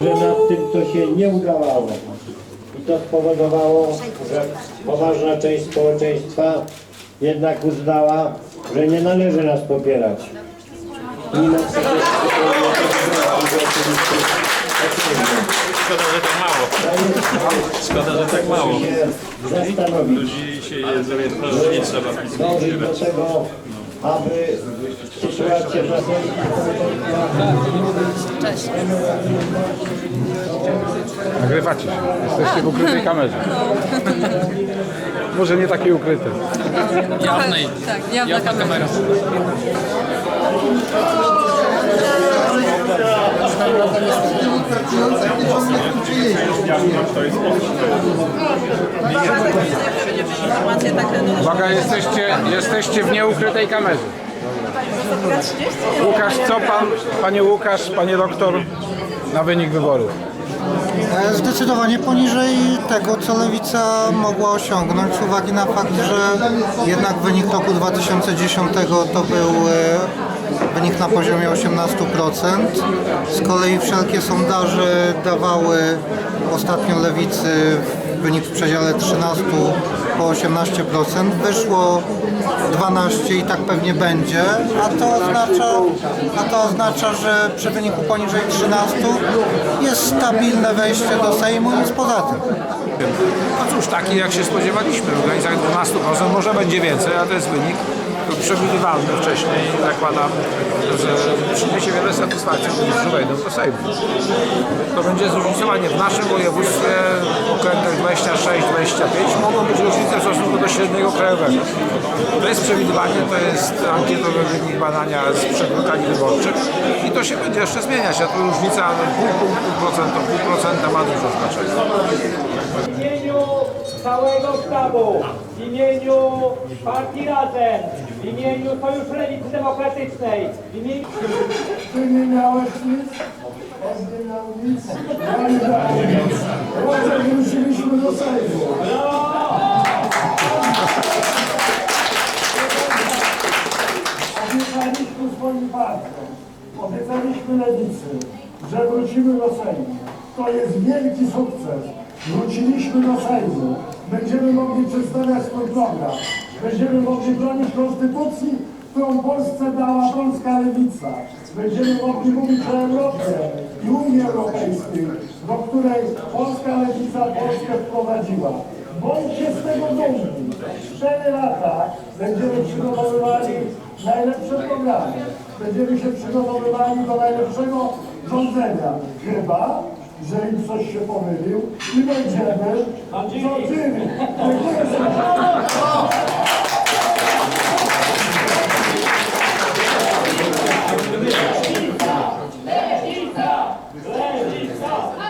że nad tym to się nie udawało. I to spowodowało, że poważna część społeczeństwa jednak uznała, że nie należy nas popierać. Mimo tego, Szkoda, że tak mało. Szkoda, że tak mało. się zastanowić, Ludzi się nie trzeba dążyć do tego, aby sytuacja w naszej Nagrywacie się. Jesteście w ukrytej kamerze. Może nie takiej ukrytej. Jawnej. Tak, jawna, kamera. Informacje no, Uwaga, jesteście, jesteście w nieukrytej kamerze. Łukasz, co pan, panie Łukasz, panie doktor, na wynik wyborów? E, Zdecydowanie poniżej tego, co lewica mogła osiągnąć, z uwagi na fakt, że jednak wynik roku 2010 to był e, wynik na poziomie 18%. Z kolei wszelkie sondaże dawały ostatnio lewicy wynik w przedziale 13 po 18%. Wyszło 12 i tak pewnie będzie, a to oznacza, a to oznacza że przy wyniku poniżej 13 jest stabilne wejście do Sejmu i poza tym. No cóż, taki jak się spodziewaliśmy, w granicach 12%, może będzie więcej, a to jest wynik przewidywalny wcześniej. Zakładam, że przyniesie wiele satysfakcji, że wejdą do Sejmu. To będzie zróżnicowanie. W naszym województwie w okręgach 26-25 mogą być różnice w stosunku do średniego krajowego. To jest przewidywanie, to jest ankietowy wynik badania sprzed lokali wyborczych i to się będzie jeszcze zmieniać, a tu różnica pół punktu procenta, pół procenta ma dużo znaczenia. Całego sztabu, w imieniu Partii Razem, w imieniu Sojuszu Lewicy Demokratycznej, w imieniu... Ty nie miałeś nic, on nie miał nic, nie wróciliśmy do Sejmu. Obiecaliśmy swoim partiom, obiecaliśmy lewicy, że wrócimy do Sejmu. To jest wielki sukces. Wróciliśmy do Sejmu. Będziemy mogli przedstawiać swój program. Będziemy mogli bronić konstytucji, którą Polsce dała polska lewica. Będziemy mogli mówić o Europie i Unii Europejskiej, do której polska lewica Polskę wprowadziła. Bądźcie z tego dumni. Cztery lata będziemy przygotowywali najlepsze programy. Będziemy się przygotowywali do najlepszego rządzenia. Chyba, że im coś się pomylił i będziemy rządzili. Dziękuję serdecznie.